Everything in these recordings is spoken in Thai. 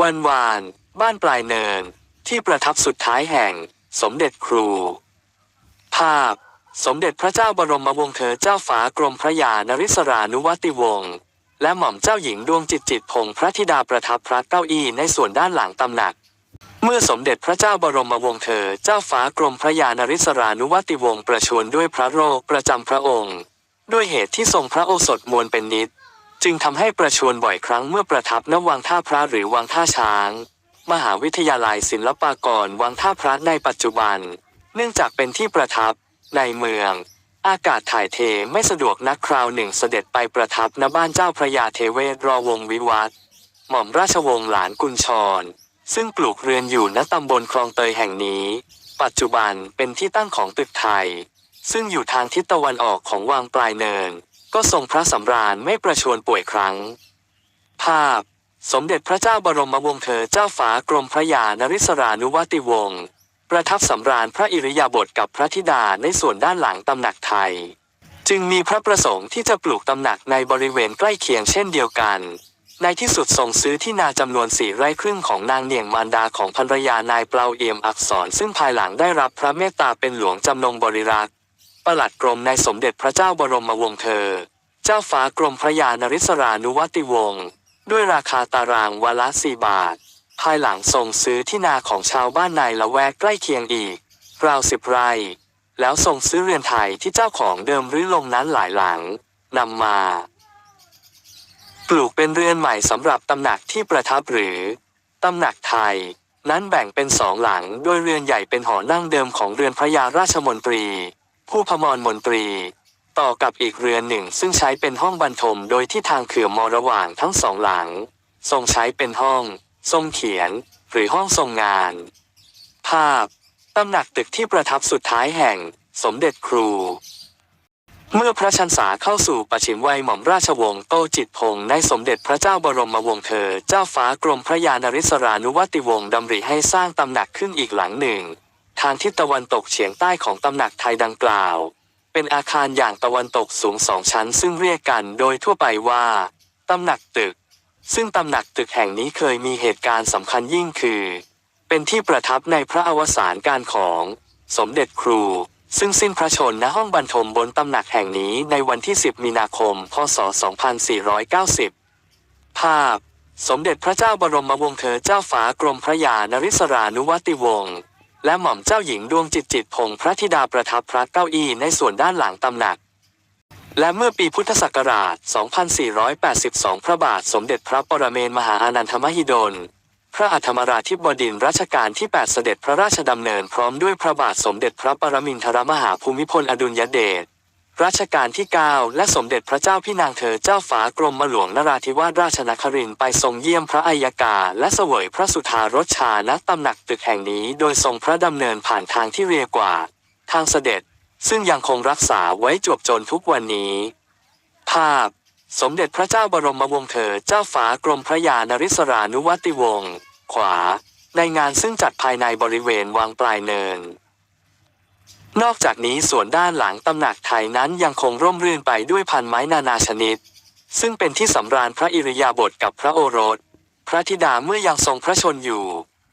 วันวาน บ้านปลายเนิน ที่ประทับสุดท้ายแห่ง สมเด็จครู ภาพ สมเด็จพระเจ้าบรมวงศ์เธอเจ้าฟ้ากรมพระยานริศรานุวัติวงศ์และหม่อมเจ้าหญิงดวงจิตจิตพงศ์พระธิดาประทับพระเก้าอี้ในส่วนด้านหลังตำหนัก เมื่อสมเด็จพระเจ้าบรมวงศ์เธอเจ้าฟ้ากรมพระยานริศรานุวัติวงศ์ประชวรด้วยพระโรคประจำพระองค์ ด้วยเหตุที่ทรงพระโอสถมวลเป็นนิด จึงทำให้ประชวรบ่อยครั้งเมื่อประทับณวังท่าพระหรือวังท่าช้าง มหาวิทยาลัยศิลปากรวังท่าพระในปัจจุบัน เนื่องจากเป็นที่ประทับในเมือง อากาศถ่ายเทไม่สะดวกนักคราวหนึ่งเสด็จไปประทับณบ้านเจ้าพระยาเทเวศรอวงวิวัฒหม่อมราชวงศ์หลานกุญชร ซึ่งปลูกเรือนอยู่ณตำบลคลองเตยแห่งนี้ ปัจจุบันเป็นที่ตั้งของตึกไทย ซึ่งอยู่ทางทิศตะวันออกของวังปลายเนิน ก็ทรงพระสำราญไม่ประชวรป่วยครั้ง ภาพ สมเด็จพระเจ้าบรมวงศ์เธอเจ้าฟ้ากรมพระยานริศรานุวัติวงศ์ประทับสำราญพระอิริยาบถกับพระธิดาในส่วนด้านหลังตำหนักไทย จึงมีพระประสงค์ที่จะปลูกตำหนักในบริเวณใกล้เคียงเช่นเดียวกัน ในที่สุดส่งซื้อที่นาจำนวนสี่ไร่ครึ่งของนางเนียงมารดาของภรรยานายเปลาเอี่ยมอักษร ซึ่งภายหลังได้รับพระเมตตาเป็นหลวงจำนงบริรักษ์ ประหลัดกรมในสมเด็จพระเจ้าบรมวงศ์เธอ เจ้าฟ้ากรมพระยานริศรานุวัติวงศ์ด้วยราคาตารางวันละสี่บาท ภายหลังส่งซื้อที่นาของชาวบ้านในละแวกใกล้เคียงอีก ราวสิบไร่ แล้วส่งซื้อเรือนไทยที่เจ้าของเดิมรื้อลงนั้นหลายหลังนำมา ปลูกเป็นเรือนใหม่สำหรับตำหนักที่ประทับหรือตำหนักไทย นั้นแบ่งเป็นสองหลังโดยเรือนใหญ่เป็นหอนั่งเดิมของเรือนพระยาราชมนตรี ผู้พมรมนตรี ต่อกับอีกเรือนหนึ่งซึ่งใช้เป็นห้องบรรทมโดยที่ทางเขื่อมอระหว่างทั้งสองหลัง ทรงใช้เป็นห้อง ทรงเขียน หรือห้องทรงงาน ภาพตำหนักตึกที่ประทับสุดท้ายแห่งสมเด็จครู เมื่อพระชันษาเข้าสู่ปัจฉิมวัยหม่อมราชวงศ์โตจิตพงศ์ในสมเด็จพระเจ้าบรมวงศ์เธอ เจ้าฟ้ากรมพระยานริศรานุวัติวงศ์ดำริให้สร้างตำหนักขึ้นอีกหลังหนึ่ง ทางทิศตะวันตกเฉียงใต้ของตำหนักไทยดังกล่าว เป็นอาคารอย่างตะวันตกสูงสองชั้น ซึ่งเรียกกันโดยทั่วไปว่าตำหนักตึก ซึ่งตำหนักตึกแห่งนี้เคยมีเหตุการณ์สำคัญยิ่งคือ เป็นที่ประทับในพระอวสานการของ สมเด็จครู ซึ่งสิ้นพระชนม์ณห้องบรรทมบนตำหนักแห่งนี้ในวันที่ 10 มีนาคม พศ 2490 ภาพ สมเด็จพระเจ้าบรมวงศ์เธอเจ้าฟ้ากรมพระยานริศรานุวัติวงศ์ และหม่อมเจ้าหญิงดวงจิตจิตพงศ์พระธิดาประทับพระเก้าอี้ในส่วนด้านหลังตำหนัก และเมื่อปีพุทธศักราช 2482 พระบาทสมเด็จพระปรเมนมหาอานันทมหิดล พระอัธมราธิบดินร์รัชกาลที่ 8 เสด็จพระราชดำเนินพร้อมด้วยพระบาทสมเด็จพระปรมินทรมหาภูมิพลอดุลยเดช รัชกาลที่ 9 และสมเด็จพระเจ้าพี่นางเธอเจ้าฟ้ากรมหลวงนราธิวาสราชนครินไปทรงเยี่ยมพระอัยกา และเสวยพระสุธารสชาณตำหนักตึกแห่งนี้โดยทรงพระดำเนินผ่านทางที่เรียกว่า ทางเสด็จ ซึ่งยังคงรักษาไว้จวบจนทุกวันนี้ ภาพ สมเด็จพระเจ้าบรมวงศ์เธอเจ้าฟ้ากรมพระยานริศรานุวัติวงศ์ขวา ในงานซึ่งจัดภายในบริเวณวางปลายเนิน นอกจากนี้ส่วนด้านหลังตำหนักไทยนั้นยังคงร่มรื่นไปด้วยพันไม้นานาชนิด ซึ่งเป็นที่สำราญพระอิริยาบถกับพระโอรส พระธิดาเมื่อยังทรงพระชนอยู่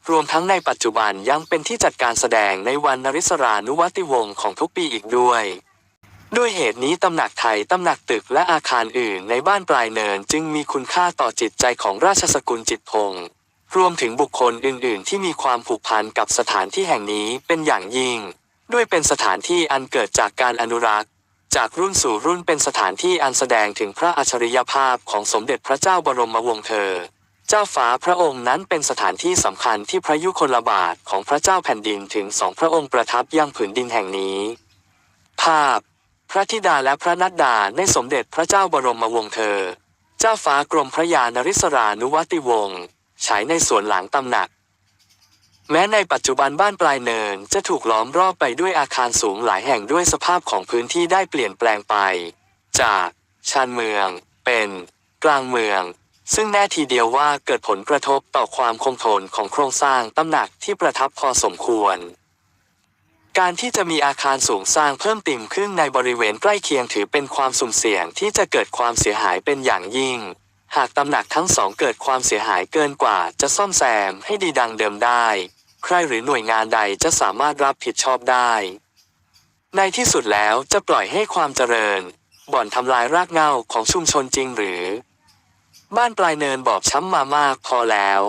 รวมทั้งในปัจจุบันยังเป็นที่จัดการแสดงในวันนริศรานุวัติวงศ์ของทุกปีอีกด้วย ด้วยเหตุนี้ตำหนักไทยตำหนักตึกและอาคารอื่นในบ้านปลายเนินจึงมีคุณค่าต่อจิตใจของราชสกุลจิตพงศ์รวมถึงบุคคลอื่น ๆ ที่มีความผูกพันกับสถานที่แห่งนี้เป็นอย่างยิ่ง ด้วยเป็นสถานที่อันเกิดจากการอนุรักษ์ จากรุ่นสู่รุ่นเป็นสถานที่อันแสดงถึงพระอัจฉริยภาพของสมเด็จพระเจ้าบรมวงศ์เธอ เจ้าฟ้าพระองค์นั้นเป็นสถานที่สำคัญที่พระยุคลบาทของพระเจ้าแผ่นดินถึงสองพระองค์ประทับยังผืนดินแห่งนี้ ภาพ พระธิดาและพระนัดดาในสมเด็จพระเจ้าบรมวงศ์เธอ เจ้าฟ้ากรมพระยานริศรานุวัติวงศ์ฉายในสวนหลังตำหนัก แม้ในปัจจุบันบ้านปลายเนินจะถูกล้อมรอบไปด้วยอาคารสูงหลายแห่งด้วยสภาพของพื้นที่ได้เปลี่ยนแปลงไป จากชานเมือง เป็น กลางเมือง ซึ่งแน่ทีเดียวว่าเกิดผลกระทบต่อความคงทนของโครงสร้างตำหนักที่ประทับพอสมควร การที่จะมีอาคารสูงสร้างเพิ่มติ่มขึ้นในบริเวณใกล้เคียงถือเป็นความสุ่มเสี่ยงที่จะเกิดความเสียหายเป็นอย่างยิ่ง หากตำหนักทั้งสองเกิดความเสียหายเกินกว่าจะซ่อมแซมให้ดีดังเดิมได้ ใครหรือหน่วยงานใดจะสามารถรับผิดชอบได้ ในที่สุดแล้วจะปล่อยให้ความเจริญ บ่อนทำลายรากเหง้าของชุมชนจริงหรือ บ้านปลายเนินบอบช้ำมามากพอแล้ว